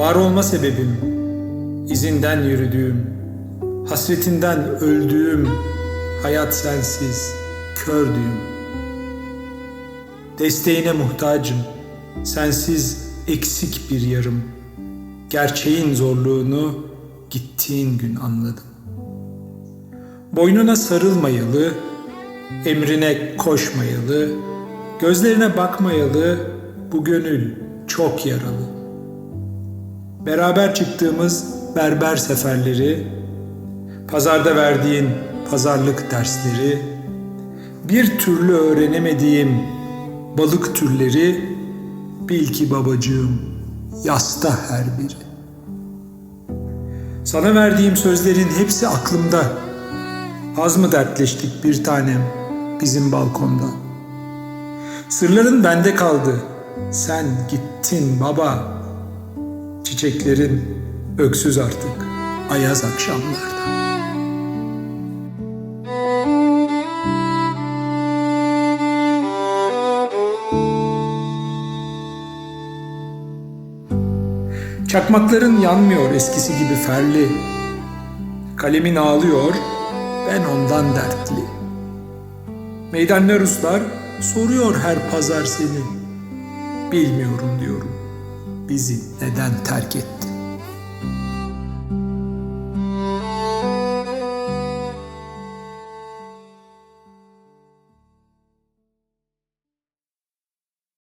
Var olma sebebim, izinden yürüdüğüm, hasretinden öldüğüm, hayat sensiz, kördüğüm. Desteğine muhtacım, sensiz eksik bir yarım. Gerçeğin zorluğunu gittiğin gün anladım. Boynuna sarılmayalı, emrine koşmayalı, gözlerine bakmayalı bu gönül çok yaralı. Beraber çıktığımız berber seferleri, pazarda verdiğin pazarlık dersleri, bir türlü öğrenemediğim balık türleri, bil ki babacığım yasta her biri. Sana verdiğim sözlerin hepsi aklımda. Az mı dertleştik bir tanem bizim balkonda? Sırların bende kaldı. Sen gittin baba. Çiçeklerin öksüz artık ayaz akşamlarda. Çakmakların yanmıyor eskisi gibi ferli. Kalemin ağlıyor, ben ondan dertli. Meydanlar Ruslar soruyor her pazar seni. Bilmiyorum diyorum. Bizi neden terk etti?